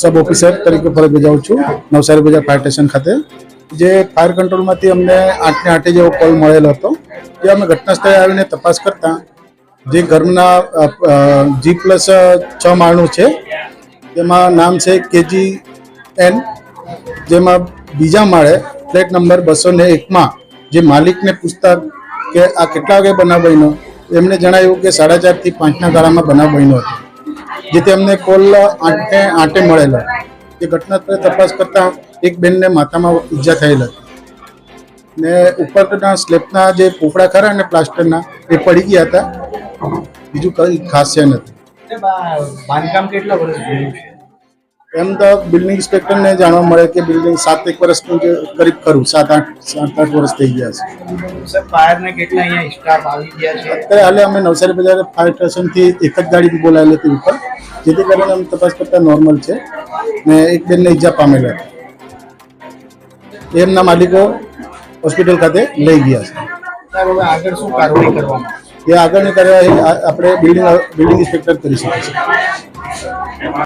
સબ officer તરીકે ફરજ બજાવું છું, નવસારી બજાર ફાયર સ્ટેશન ખાતે. જે ફાયર કંટ્રોલમાંથી અમને આઠને આઠે જેવો કોલ મળેલો હતો, એ અમે ઘટના સ્થળે આવીને તપાસ કરતા, જે ઘરના જી પ્લસ છ માળનું છે તેમાં નામ છે કેજી એન જેમાં બીજા માળે ફ્લેટ નંબર બસો ને એકમાં જે માલિકને પૂછતા કે આ કેટલા વાગે બનાવ બન્યો, એમને જણાવ્યું કે સાડા ચારથી પાંચના ગાળામાં બનાવ બન્યો હતો. જેથી અમને કોલ આઠે આઠે મળેલો. એ ઘટના તપાસ કરતા એક બેનને માથામાં ઈજા થયેલ હતી. ને ઉપરના સ્લેબના જે પોપડા ખરા ને પ્લાસ્ટરના, એ પડી ગયા હતા. બીજું કંઈ ખાસ છે નથી. બાંધકામ કેટલા વર્ષ એમ તો બિલ્ડિંગ ઇન્સ્પેક્ટરને જાણવા મળે કે બિલ્ડિંગ સાત એક વર્ષનું જે કરીબ ખરું. સાત આઠ સાત આઠ વર્ષ થઈ ગયા છે. સર કેટલા અહીંયા સ્ટાફ આવી ગયા છે? અત્યારે હાલે અમે નવસારી બજાર ફાયર સ્ટેશનથી એક જ ગાડી બોલાવેલી હતી ઉપર જેથી કરીને અમે તપાસ કરતા નોર્મલ છે. ને એક બેનને ઈજા પામેલા હતા. એમના માલિકો હોસ્પિટલ ખાતે લઈ ગયા છે. હવે આગળ શું કાર્યવાહી કરવાની? એ આગળની કાર્યવાહી આપણે બિલ્ડિંગ બિલ્ડિંગ ઇન્સ્પેક્ટર કરી શકીએ છે